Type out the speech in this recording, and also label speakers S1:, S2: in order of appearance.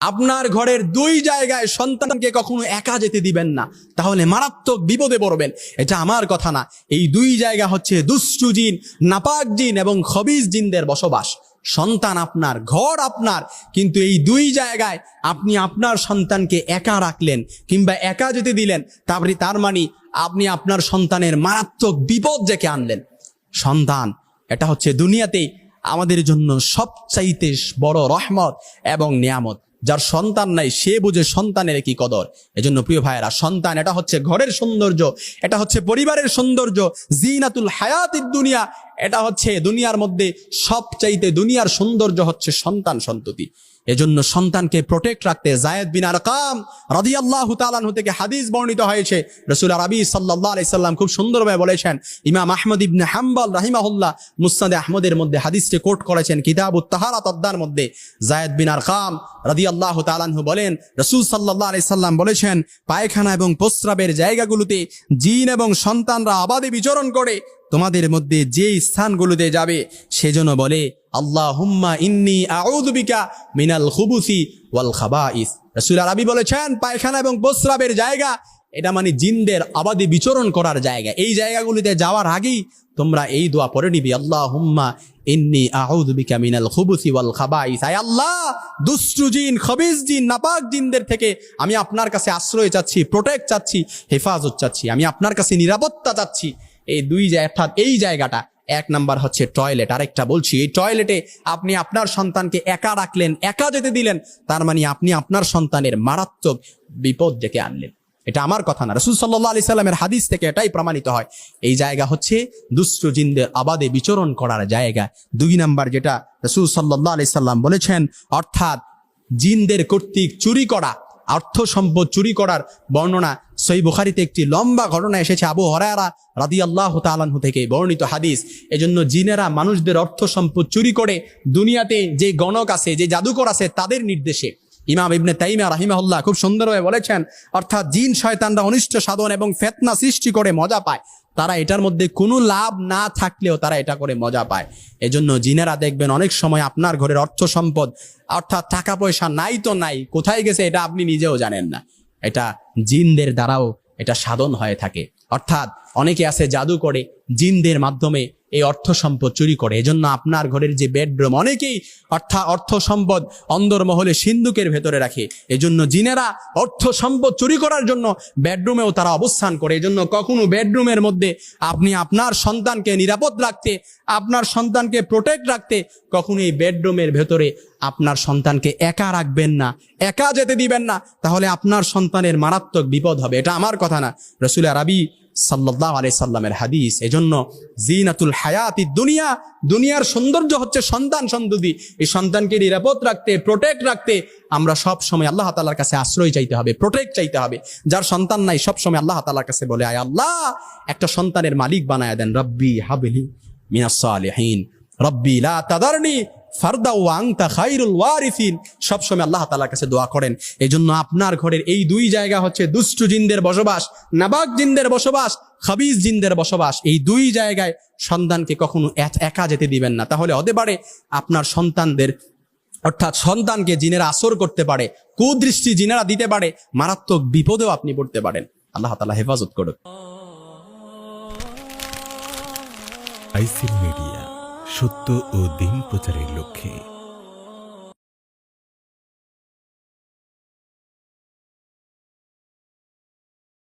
S1: আপনার ঘরের দুই জায়গায় সন্তানকে কখনো একা যেতে দিবেন না। তাহলে মারাত্মক বিপদে পড়বেন। এটা আমার কথা না। এই দুই জায়গা হচ্ছে দুষ্টু জিন, নাপাক জিন এবং খবিজ জিনদের বসবাস। সন্তান আপনার, ঘর আপনার। কিন্তু এই দুই জায়গায় আপনি আপনার সন্তানকে একা রাখলেন কিংবা একা যেতে দিলেন, তারপরে তার মানে আপনি আপনার সন্তানের মারাত্মক বিপদ ডেকে আনলেন। সন্তান, এটা হচ্ছে দুনিয়াতে আমাদের জন্য সবচাইতে বড় রহমত এবং নিয়ামত। যার সন্তান নাই, সে বুঝে সন্তানের কি কদর। এজন্য প্রিয় ভাইয়েরা, সন্তান এটা হচ্ছে ঘরের সৌন্দর্য, এটা হচ্ছে পরিবারের সৌন্দর্য। জিনাতুল হায়াতির দুনিয়া, এটা হচ্ছে দুনিয়ার মধ্যে সবচাইতে দুনিয়ার সৌন্দর্য হচ্ছে সন্তান সন্ততি। এজন্য সন্তানকে প্রোটেক্ট রাখতে জায়েদ বিন আরকাম রাদিয়াল্লাহু তাআলাহু থেকে হাদিস বর্ণিত হয়েছে। রাসূল আরবি সাল্লাল্লাহু আলাইহি সাল্লাম খুব সুন্দরভাবে বলেছেন, ইমাম আহমদ ইবনে হাম্বল রাহিমাহুল্লাহ মুসনাদে আহমদের মধ্যে হাদিসটি কোট করেছেন কিতাবুত তাহারাত অদ্দার মধ্যে। জায়েদ বিন আরকাম রাদিয়াল্লাহু তাআলাহু বলেন, রাসূল সাল্লাল্লাহু আলাইহি সাল্লাম বলেছেন, পায়খানা এবং প্রস্রাবের জায়গাগুলোতে জিন এবং সন্তানরা আবাদে বিচরণ করে, তোমাদের মধ্যে যে স্থানগুলোতে যাবে সেজন্য বলে আল্লাহ হুম্মা ইন্নি আউদুবিকা মিনাল খুবুসি ওয়াল খাবাইস। রাসূল আরবি বলেছেন, পায়খানা এবং প্রস্রাবের জায়গা, এটা মানে জিনদের আবাদি বিচরণ করার জায়গা। এই জায়গাগুলিতে যাওয়ার আগেই তোমরা এই দোয়া পড়ে নিবি আল্লাহ হুম্মা ইন্নি আউদুবিকা মিনাল খুবুসি ওয়াল খাবাইস। আয় আল্লাহ, দুষ্টু জিন, খবিজ জিন, নাপাক জিনদের থেকে আমি আপনার কাছে আশ্রয় চাচ্ছি প্রোটেক্ট চাচ্ছি, হেফাজত চাচ্ছি, আমি আপনার কাছে নিরাপত্তা চাচ্ছি। এই দুই অর্থাৎ এই জায়গাটা এক নাম্বার হচ্ছে টয়লেট আরেকটা বলছি, এই টয়লেটে আপনি আপনার সন্তানকে একা রাখলেন, একা যেতে দিলেন, তার মানে আপনি আপনার সন্তানের মারাত্মক বিপদ ডেকে আনলেন। এটা আমার কথা না। রসুল সাল্লাহ আলি সাল্লামের হাদিস থেকে এটাই প্রমাণিত হয়। এই জায়গা হচ্ছে দুষ্ট জিনদের আবাদে বিচরণ করার জায়গা। দুই নাম্বার যেটা রসুল সাল্লাহ আলি সাল্লাম বলেছেন, অর্থাৎ জিনদের কর্তৃক চুরি করা, অর্থ সম্পদ চুরি করার বর্ণনা সই বুখারিতে একটি লম্বা ঘটনা এসেছে আবু হরায়রা রাদি আল্লাহ তালাহু থেকে, বর্ণিত হাদিস। এজন্য জিনেরা মানুষদের অর্থ সম্পদ চুরি করে দুনিয়াতে যে গণক আছে, যে জাদুকর আছে, তাদের নির্দেশে। ইমাম ইবনে তাইমা রাহিমাহুল্লাহ খুব সুন্দরভাবে বলেছেন, অর্থাৎ জিন শয়তানরা অনিষ্ট সাধন এবং ফেতনা সৃষ্টি করে মজা পায়। তারা এটার মধ্যে কোনো লাভ না থাকলেও তারা এটা করে মজা পায়। এজন্য জিনেরা দেখবেন অনেক সময় আপনার ঘরের অর্থ সম্পদ, অর্থাৎ টাকা পয়সা নাই তো নাই, কোথায় গেছে এটা আপনি নিজেও জানেন না। এটা জিনদের দ্বারাও এটা সাধন হয়ে থাকে। অর্থাৎ অনেকে আছে জাদু করে জিনদের মাধ্যমে এই অর্থ সম্পদ চুরি করে। এজন্য আপনার ঘরের যে বেডরুম অনেকেই অর্থাৎ অর্থ সম্পদ অন্দরমহলে সিন্ধুকের ভেতরে রাখে। এজন্য জিনেরা অর্থ সম্পদ চুরি করার জন্য বেডরুমেও তারা অবস্থান করে। এজন্য কখনো বেডরুমের মধ্যে আপনি আপনার সন্তানকে নিরাপদ রাখতে, আপনার সন্তানকে প্রোটেক্ট রাখতে কখনো এই বেডরুমের ভেতরে আপনার সন্তানকে একা রাখবেন না, একা যেতে দিবেন না। তাহলে আপনার সন্তানের মারাত্মক বিপদ হবে। এটা আমার কথা না। রসুল আরবি সাল্লাহ আলাই সাল্লামের হাদিস। এজন্য জিনাতুল হায়াতি দুনিয়া, দুনিয়ার সৌন্দর্য হচ্ছে সন্তান সন্ততি। এই সন্তানকে নিরাপদ রাখতে প্রোটেক্ট রাখতে আমরা সব সময় আল্লাহ তালার কাছে আশ্রয় চাইতে হবে প্রোটেক্ট চাইতে হবে। যার সন্তান নাই, সব সময় আল্লাহ তালার কাছে বলে, আয় আল্লাহ, একটা সন্তানের মালিক বানায় দেন, রব্বি হাবলি মিনাসলিহীন রব্বি লা তাদারনি ফারদা ওয়াংতা খাইরুল ওয়ারিফিন সবসময় আল্লাহ তালার কাছে দোয়া করেন। এই জন্য আপনার ঘরের এই দুই জায়গা হচ্ছে দুষ্টু জিনদের বসবাস, নাবাক জিনদের বসবাস, খাবিজ জিনদের বসবাস। এই দুই জায়গায় সন্তানকে কখনো এক- যেতে দিবেন না। তাহলে হতে পারে আপনার সন্তানদের, অর্থাৎ সন্তানকে জিনেরা আসর করতে পারে, কুদৃষ্টি জিনেরা দিতে পারে, মারাত্মক বিপদেও আপনি পড়তে পারেন। আল্লাহ তালা হেফাজত করুক।
S2: মিডিয়া। সত্য ও দিন প্রচারের লক্ষ্যে।